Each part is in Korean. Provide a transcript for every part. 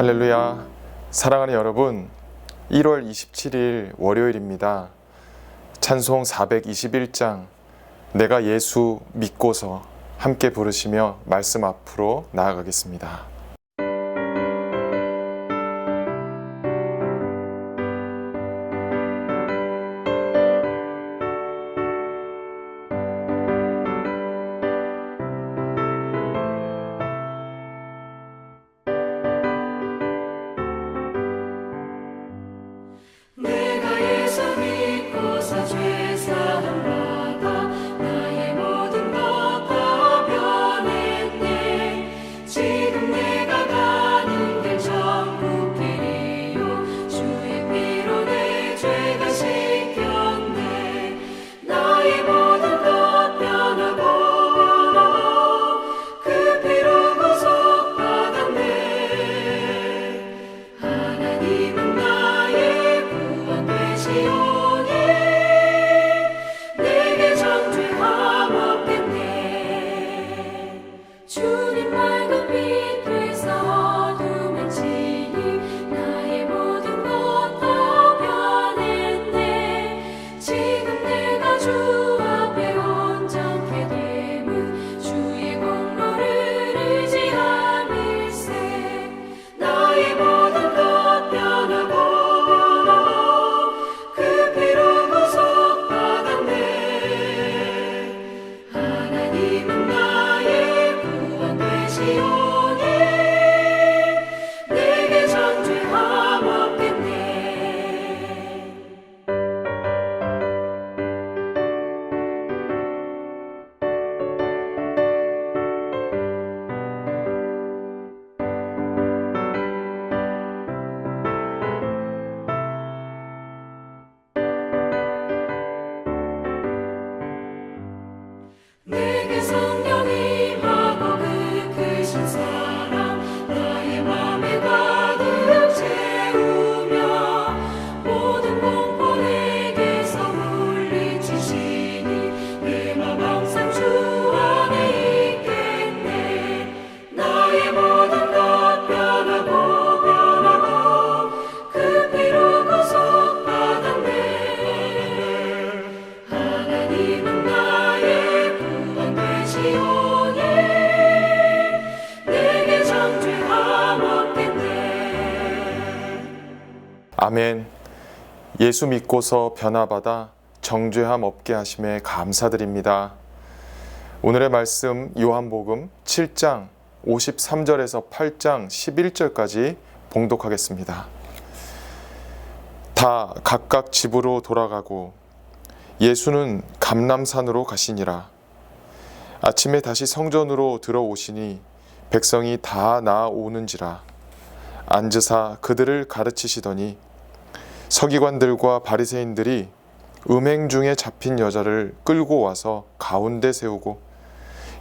할렐루야. 사랑하는 여러분, 1월 27일 월요일입니다. 찬송 421장, 내가 예수 믿고서 함께 부르시며 말씀 앞으로 나아가겠습니다. 아멘. 예수 믿고서 변화받아 정죄함 없게 하심에 감사드립니다. 오늘의 말씀 요한복음 7장 53절에서 8장 11절까지 봉독하겠습니다. 다 각각 집으로 돌아가고 예수는 감남산으로 가시니라. 아침에 다시 성전으로 들어오시니 백성이 다 나아오는지라. 앉으사 그들을 가르치시더니 서기관들과 바리새인들이 음행 중에 잡힌 여자를 끌고 와서 가운데 세우고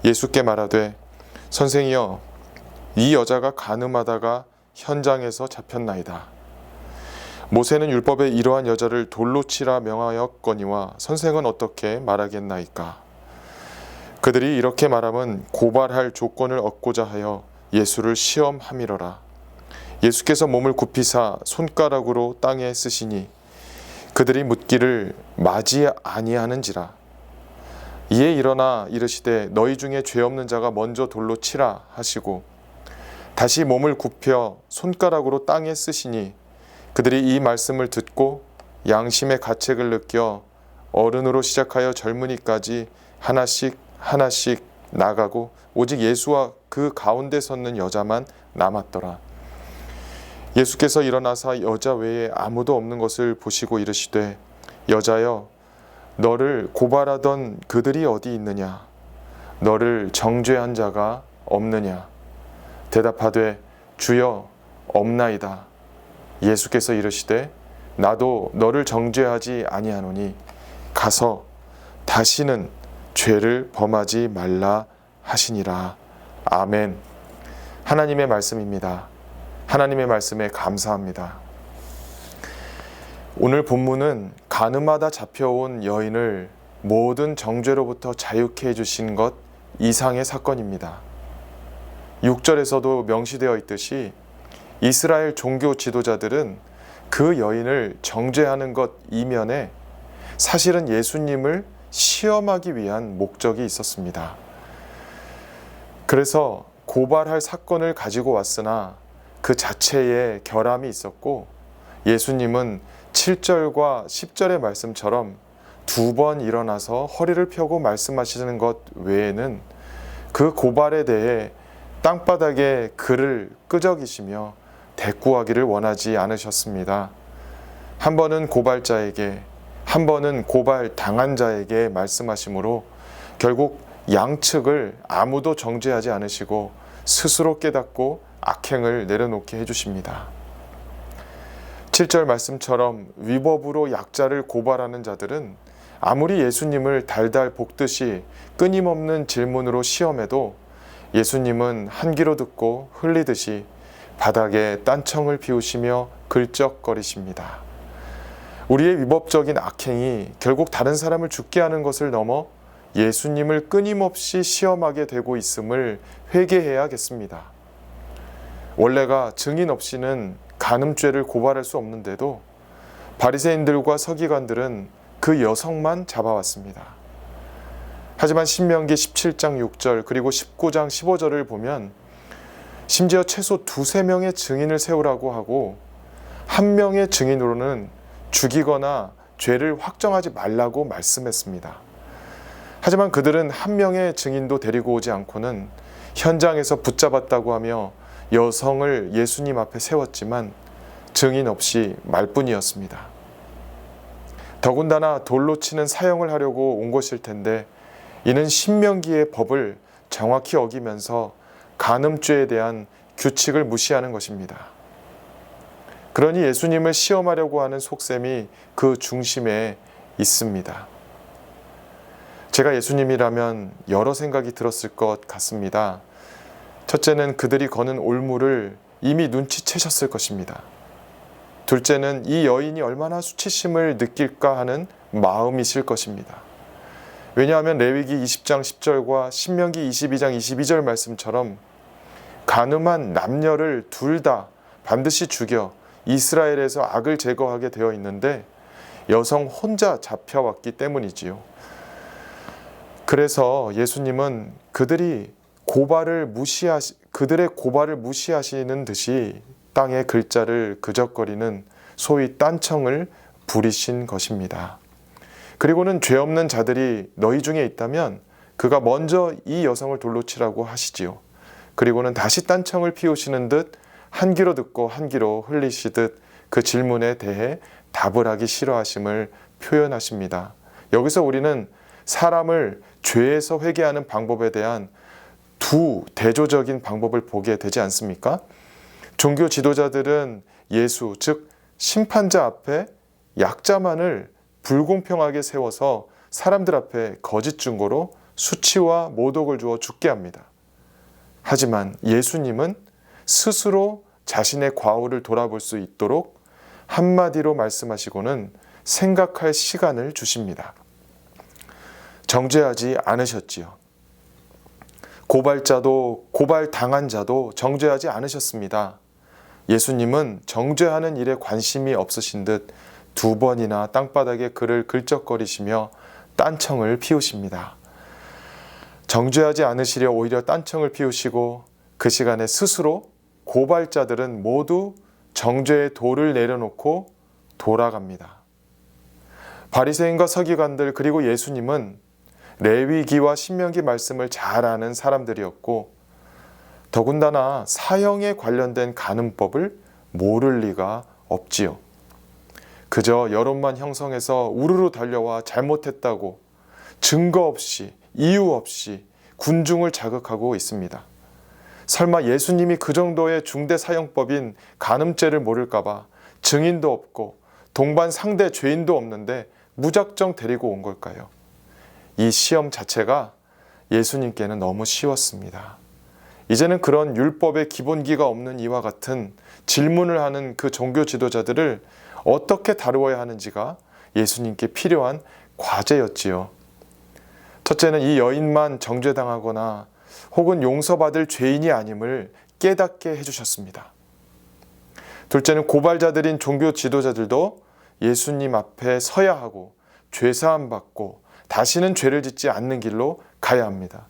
예수께 말하되 선생이여 이 여자가 간음하다가 현장에서 잡혔나이다. 모세는 율법에 이러한 여자를 돌로 치라 명하였거니와 선생은 어떻게 말하겠나이까? 그들이 이렇게 말함은 고발할 조건을 얻고자 하여 예수를 시험함이러라. 예수께서 몸을 굽히사 손가락으로 땅에 쓰시니 그들이 묻기를 맞이 아니하는지라 이에 일어나 이르시되 너희 중에 죄 없는 자가 먼저 돌로 치라 하시고 다시 몸을 굽혀 손가락으로 땅에 쓰시니 그들이 이 말씀을 듣고 양심의 가책을 느껴 어른으로 시작하여 젊은이까지 하나씩 하나씩 나가고 오직 예수와 그 가운데 섰는 여자만 남았더라. 예수께서 일어나사 여자 외에 아무도 없는 것을 보시고 이르시되 여자여 너를 고발하던 그들이 어디 있느냐? 너를 정죄한 자가 없느냐? 대답하되 주여 없나이다. 예수께서 이르시되 나도 너를 정죄하지 아니하노니 가서 다시는 죄를 범하지 말라 하시니라. 아멘. 하나님의 말씀입니다. 하나님의 말씀에 감사합니다. 오늘 본문은 가늠하다 잡혀온 여인을 모든 정죄로부터 자유케 해주신 것 이상의 사건입니다. 6절에서도 명시되어 있듯이 이스라엘 종교 지도자들은 그 여인을 정죄하는 것 이면에 사실은 예수님을 시험하기 위한 목적이 있었습니다. 그래서 고발할 사건을 가지고 왔으나 그 자체에 결함이 있었고 예수님은 7절과 10절의 말씀처럼 두 번 일어나서 허리를 펴고 말씀하시는 것 외에는 그 고발에 대해 땅바닥에 글을 끄적이시며 대꾸하기를 원하지 않으셨습니다. 한 번은 고발자에게, 한 번은 고발 당한 자에게 말씀하시므로 결국 양측을 아무도 정죄하지 않으시고 스스로 깨닫고 악행을 내려놓게 해주십니다. 7절 말씀처럼 위법으로 약자를 고발하는 자들은 아무리 예수님을 달달 볶듯이 끊임없는 질문으로 시험해도 예수님은 한 귀로 듣고 흘리듯이 바닥에 딴청을 피우시며 긁적거리십니다. 우리의 위법적인 악행이 결국 다른 사람을 죽게 하는 것을 넘어 예수님을 끊임없이 시험하게 되고 있음을 회개해야겠습니다. 원래가 증인 없이는 간음죄를 고발할 수 없는데도 바리새인들과 서기관들은 그 여성만 잡아왔습니다. 하지만 신명기 17장 6절 그리고 19장 15절을 보면 심지어 최소 두세 명의 증인을 세우라고 하고 한 명의 증인으로는 죽이거나 죄를 확정하지 말라고 말씀했습니다. 하지만 그들은 한 명의 증인도 데리고 오지 않고는 현장에서 붙잡았다고 하며 여성을 예수님 앞에 세웠지만 증인 없이 말뿐이었습니다. 더군다나 돌로 치는 사형을 하려고 온 것일 텐데 이는 신명기의 법을 정확히 어기면서 간음죄에 대한 규칙을 무시하는 것입니다. 그러니 예수님을 시험하려고 하는 속셈이 그 중심에 있습니다. 제가 예수님이라면 여러 생각이 들었을 것 같습니다. 첫째는 그들이 거는 올무를 이미 눈치채셨을 것입니다. 둘째는 이 여인이 얼마나 수치심을 느낄까 하는 마음이실 것입니다. 왜냐하면 레위기 20장 10절과 신명기 22장 22절 말씀처럼 가늠한 남녀를 둘 다 반드시 죽여 이스라엘에서 악을 제거하게 되어 있는데 여성 혼자 잡혀왔기 때문이지요. 그래서 예수님은 그들이 고발을 무시하시 그들의 고발을 무시하시는 듯이 땅의 글자를 그적거리는 소위 딴청을 부리신 것입니다. 그리고는 죄 없는 자들이 너희 중에 있다면 그가 먼저 이 여성을 돌로 치라고 하시지요. 그리고는 다시 딴청을 피우시는 듯 한 귀로 듣고 한 귀로 흘리시듯 그 질문에 대해 답을 하기 싫어하심을 표현하십니다. 여기서 우리는 사람을 죄에서 회개하는 방법에 대한 두 대조적인 방법을 보게 되지 않습니까? 종교 지도자들은 예수, 즉 심판자 앞에 약자만을 불공평하게 세워서 사람들 앞에 거짓 증거로 수치와 모독을 주어 죽게 합니다. 하지만 예수님은 스스로 자신의 과오를 돌아볼 수 있도록 한마디로 말씀하시고는 생각할 시간을 주십니다. 정죄하지 않으셨지요. 고발자도 고발 당한 자도 정죄하지 않으셨습니다. 예수님은 정죄하는 일에 관심이 없으신 듯 두 번이나 땅바닥에 그를 긁적거리시며 딴청을 피우십니다. 정죄하지 않으시려 오히려 딴청을 피우시고 그 시간에 스스로 고발자들은 모두 정죄의 돌을 내려놓고 돌아갑니다. 바리새인과 서기관들 그리고 예수님은 레위기와 신명기 말씀을 잘 아는 사람들이었고 더군다나 사형에 관련된 간음법을 모를 리가 없지요. 그저 여론만 형성해서 우르르 달려와 잘못했다고 증거 없이 이유 없이 군중을 자극하고 있습니다. 설마 예수님이 그 정도의 중대 사형법인 간음죄를 모를까봐 증인도 없고 동반 상대 죄인도 없는데 무작정 데리고 온 걸까요? 이 시험 자체가 예수님께는 너무 쉬웠습니다. 이제는 그런 율법의 기본기가 없는 이와 같은 질문을 하는 그 종교 지도자들을 어떻게 다루어야 하는지가 예수님께 필요한 과제였지요. 첫째는 이 여인만 정죄당하거나 혹은 용서받을 죄인이 아님을 깨닫게 해주셨습니다. 둘째는 고발자들인 종교 지도자들도 예수님 앞에 서야 하고 죄사함 받고 다시는 죄를 짓지 않는 길로 가야 합니다.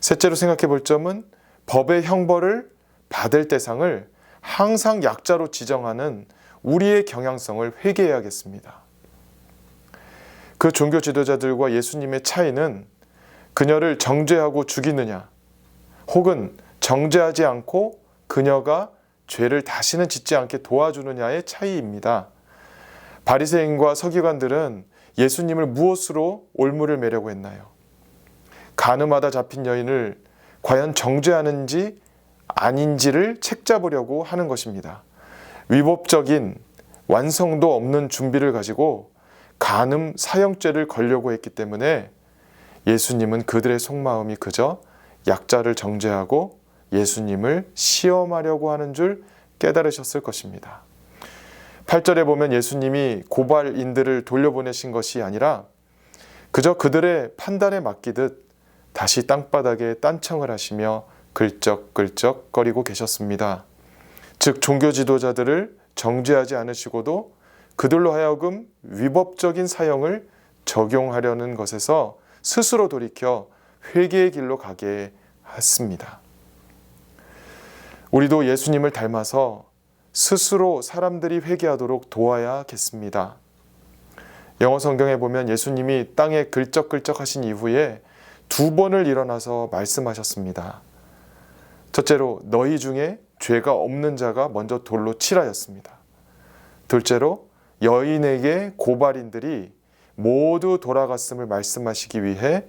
셋째로 생각해 볼 점은 법의 형벌을 받을 대상을 항상 약자로 지정하는 우리의 경향성을 회개해야겠습니다. 그 종교 지도자들과 예수님의 차이는 그녀를 정죄하고 죽이느냐, 혹은 정죄하지 않고 그녀가 죄를 다시는 짓지 않게 도와주느냐의 차이입니다. 바리새인과 서기관들은 예수님을 무엇으로 올무를 매려고 했나요? 가늠하다 잡힌 여인을 과연 정죄하는지 아닌지를 책잡으려고 하는 것입니다. 위법적인 완성도 없는 준비를 가지고 간음 사형죄를 걸려고 했기 때문에 예수님은 그들의 속마음이 그저 약자를 정죄하고 예수님을 시험하려고 하는 줄 깨달으셨을 것입니다. 8절에 보면 예수님이 고발인들을 돌려보내신 것이 아니라 그저 그들의 판단에 맡기듯 다시 땅바닥에 딴청을 하시며 글쩍글쩍 거리고 계셨습니다. 즉 종교 지도자들을 정죄하지 않으시고도 그들로 하여금 위법적인 사형을 적용하려는 것에서 스스로 돌이켜 회개의 길로 가게 했습니다. 우리도 예수님을 닮아서 스스로 사람들이 회개하도록 도와야겠습니다. 영어 성경에 보면 예수님이 땅에 글쩍글쩍 하신 이후에 두 번을 일어나서 말씀하셨습니다. 첫째로 너희 중에 죄가 없는 자가 먼저 돌로 치라였습니다. 둘째로 여인에게 고발인들이 모두 돌아갔음을 말씀하시기 위해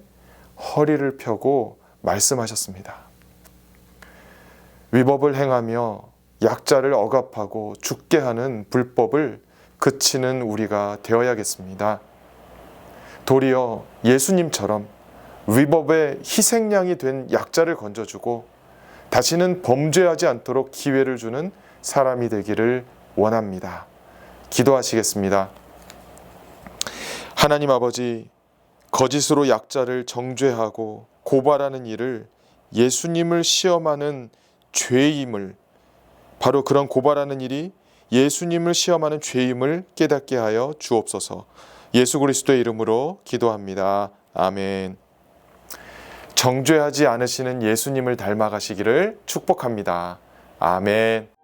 허리를 펴고 말씀하셨습니다. 위법을 행하며 약자를 억압하고 죽게 하는 불법을 그치는 우리가 되어야겠습니다. 도리어 예수님처럼 위법의 희생양이 된 약자를 건져주고 다시는 범죄하지 않도록 기회를 주는 사람이 되기를 원합니다. 기도하시겠습니다. 하나님 아버지, 거짓으로 약자를 정죄하고 고발하는 일을 예수님을 시험하는 죄임을 바로 그런 고발하는 일이 예수님을 시험하는 죄임을 깨닫게 하여 주옵소서. 예수 그리스도의 이름으로 기도합니다. 아멘. 정죄하지 않으시는 예수님을 닮아가시기를 축복합니다. 아멘.